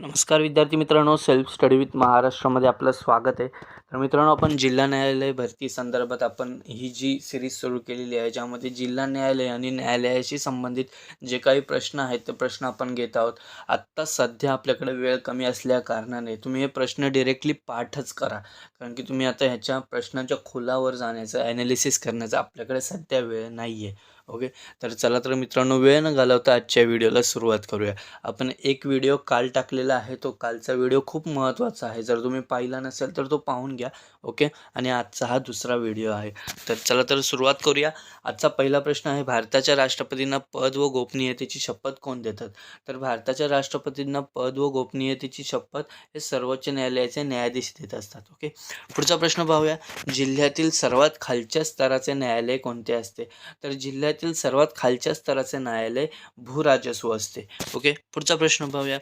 नमस्कार विद्यार्थी मित्रांनो सेल्फ स्टडी विथ महाराष्ट्रामध्ये आपलं स्वागत आहे. तर मित्रांनो आपण जिल्हा न्यायालय भरती संदर्भात आपण ही जी सिरीज सुरू केलेली आहे ज्यामध्ये जिल्हा न्यायालय आणि न्यायालयाशी संबंधित जे काही प्रश्न आहेत ते प्रश्न आपण घेत आहोत. आत्ता सध्या आपल्याकडे वेळ कमी असल्या कारणाने तुम्ही हे प्रश्न डिरेक्टली पाठच करा. कारण की तुम्ही आता ह्याच्या प्रश्नाच्या खोलावर जाण्याचं ॲनालिसिस करण्याचा आपल्याकडे सध्या वेळ नाही आहे ओके? तर चला तर मित्रांनो वेळ न घालवता आजच्या व्हिडिओला सुरुवात करूया. आपण एक व्हिडिओ काल टाकलेला आहे तो कालचा व्हिडिओ खूप महत्त्वाचा आहे. जर तुम्ही पाहिला नसेल तर तो पाहून घ्या ओके? आणि आजचा हा दुसरा व्हिडिओ आहे. तर चला तर सुरुवात करूया. आजचा पहिला प्रश्न आहे भारताच्या राष्ट्रपतींना पद व गोपनीयतेची शपथ कोण देतात? तर भारताच्या राष्ट्रपतींना पद व गोपनीयतेची शपथ हे सर्वोच्च न्यायालयाचे न्यायाधीश देत असतात ओके? पुढचा प्रश्न पाहूया. जिल्ह्यातील सर्वात खालच्या स्तराचे न्यायालय कोणते असते? तर जिल्ह्यात जिल्ह्यातील सर्वात खालच्या स्तराचे न्यायालय भूराजस्व असते. ओके? पुढचा प्रश्न पाहूया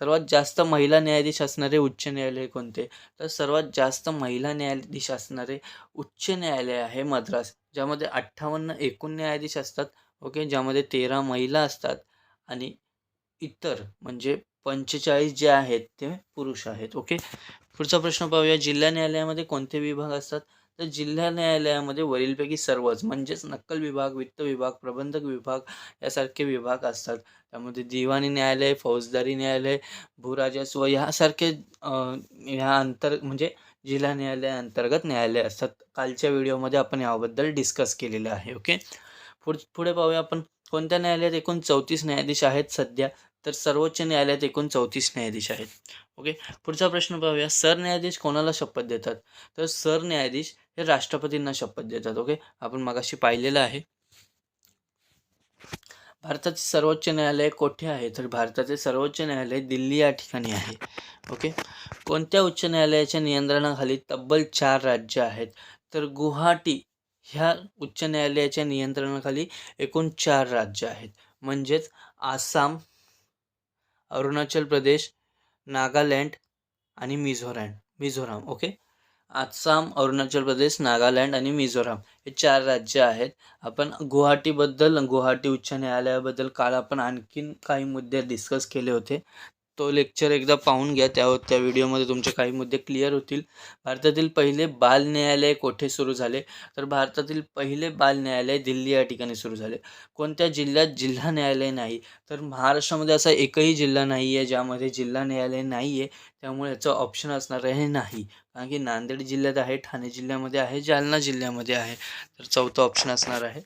सर्वात जास्त महिला न्यायाधीश असणारे उच्च न्यायालय कोणते? तर सर्वात जास्त महिला न्यायाधीश असणारे उच्च न्यायालय आहे मद्रास ज्यामध्ये अठ्ठावन्न एकूण न्यायाधीश असतात. ओके? ज्यामध्ये तेरा महिला असतात आणि इतर म्हणजे पंचेचाळीस जे आहेत ते पुरुष आहेत. ओके? पुढचा प्रश्न पाहूया. जिल्हा न्यायालयामध्ये कोणते विभाग असतात? तर जिल्हा न्यायालयामध्ये वरीलपैकी सर्वच म्हणजेच नक्कल विभाग वित्त विभाग प्रबंधक विभाग यासारखे विभाग असतात. त्यामध्ये दिवाणी न्यायालय फौजदारी न्यायालय भूराजस्व ह्यासारखे ह्या अंतर म्हणजे जिल्हा न्यायालयाअंतर्गत न्यायालय असतात. कालच्या व्हिडिओमध्ये आपण याबद्दल डिस्कस केलेलं आहे ओके? पुढ पुढे पाहूया आपण कोणत्या न्यायालयात एकूण चौतीस न्यायाधीश आहेत सध्या? तर सर्वोच्च न्यायालयात एकूण चौतीस न्यायाधीश आहेत. ओके? पुढचा प्रश्न पाहूया. सरन्यायाधीश कोणाला शपथ देतात? तर सरन्यायाधीश हे राष्ट्रपतींना शपथ देतात. ओके? आपण मगाशी पाहिलेलं आहे. भारताचे सर्वोच्च न्यायालय कोठे आहे? तर भारताचे सर्वोच्च न्यायालय दिल्ली या ठिकाणी आहे. ओके? कोणत्या उच्च न्यायालयाच्या नियंत्रणाखाली तब्बल चार राज्य आहेत? तर गुवाहाटी ह्या उच्च न्यायालयाच्या नियंत्रणाखाली एकूण चार राज्य आहेत. म्हणजेच आसाम अरुणाचल प्रदेश नागालँड आणि मिझोरॅम. मिझोराम ओके? आसाम अरुणाचल प्रदेश नागालँड आणि मिझोराम हे चार राज्य आहेत. आपण गुवाहाटीबद्दल गुवाहाटी उच्च न्यायालयाबद्दल काल आपण आणखीन काही मुद्दे डिस्कस केले होते. तो लेक्चर एकदा पाहून घ्या. त्या त्या व्हिडिओमध्ये तुमचे काही मुद्दे क्लिअर होतील. भारतातील पहिले बाल न्यायालय कोठे सुरू झाले? तर भारतातील पहिले बाल न्यायालय दिल्ली या ठिकाणी सुरू झाले. कोणत्या जिल्ह्यात जिल्हा न्यायालय नाही? तर महाराष्ट्रामध्ये असा एकही जिल्हा नाही आहे ज्यामध्ये जिल्हा न्यायालय नाही आहे त्यामुळे याचं ऑप्शन असणार आहे नाही. कारण की नांदेड जिल्ह्यात आहे ठाणे जिल्ह्यामध्ये आहे जालना जिल्ह्यामध्ये आहे. तर चौथं ऑप्शन असणार आहे.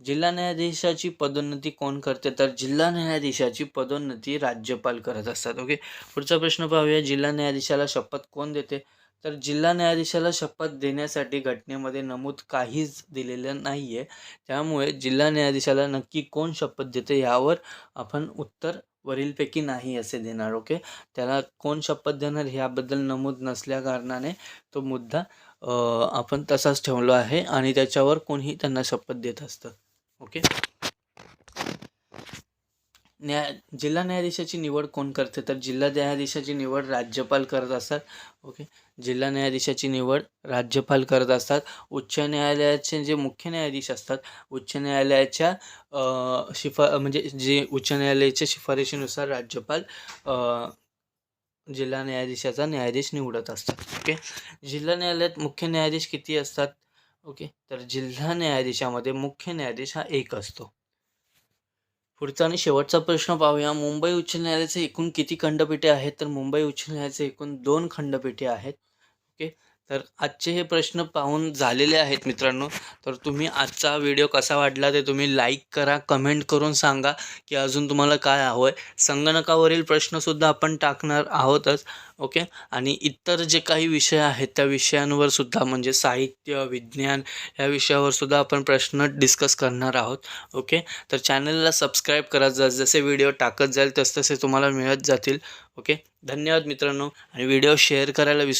जिल्हा न्यायाधीशाची पदोन्नती कोण करते? तर जिल्हा न्यायाधीशाची पदोन्नती राज्यपाल करत असतात. ओके पुढचा प्रश्न पाहूया. जिल्हा न्यायाधीशाला शपथ कोण देते? तर जिल्हा न्यायाधीशाला शपथ देण्यासाठी घटनेमध्ये नमूद काहीच दिलेलं नाही आहे त्यामुळे जिल्हा न्यायाधीशाला नक्की कोण शपथ देते यावर आपण उत्तर वरीलपैकी नाही असे देणार. ओके त्याला कोण शपथ देणार ह्याबद्दल नमूद नसल्या कारणाने तो मुद्दा आपण तसाच ठेवलो आहे आणि त्याच्यावर कोणीही त्यांना शपथ देत असतं. ओके. न्याय जिल्हा न्यायाधीशाची निवड कोण करते? तर जिल्हा न्यायाधीशाची निवड राज्यपाल करत असतात. ओके. जिल्हा न्यायाधीशाची निवड राज्यपाल करत असतात. उच्च न्यायालयाचे जे मुख्य न्यायाधीश असतात उच्च न्यायालयाच्या शिफा म्हणजे जे उच्च न्यायालयाच्या शिफारशीनुसार राज्यपाल जिल्हा न्यायाधीशाचा न्यायाधीश निवडत असतात. ओके. जिल्हा न्यायालयात मुख्य न्यायाधीश किती असतात? ओके. तर जिल्हा न्यायाधीशामध्ये मुख्य न्यायाधीश हा एक असतो. पुढचा आणि शेवटचा प्रश्न पाहूया. मुंबई उच्च न्यायालयाचे एकूण किती खंडपीठे आहेत? तर मुंबई उच्च न्यायालयाचे एकूण दोन खंडपीठे आहेत. ओके. तर आजचे हे प्रश्न पाहून झालेले आहेत मित्रांनो. तर तुम्ही आजचा व्हिडिओ कसा वाटला ते तुम्ही लाईक करा कमेंट करून सांगा की अजून तुम्हाला काय हवं आहे संगणकावरील प्रश्नसुद्धा आपण टाकणार आहोतच ओके आणि इतर जे काही विषय आहेत त्या विषयांवर सुद्धा म्हणजे साहित्य विज्ञान या विषयावर सुद्धा आपण प्रश्न डिस्कस करणार आहोत ओके तर चॅनलला सबस्क्राईब करा. जसे व्हिडिओ टाकत जाईल तसतसे तुम्हाला मिळत जातील ओके धन्यवाद मित्रांनो. आणि व्हिडिओ शेअर करायला विसरू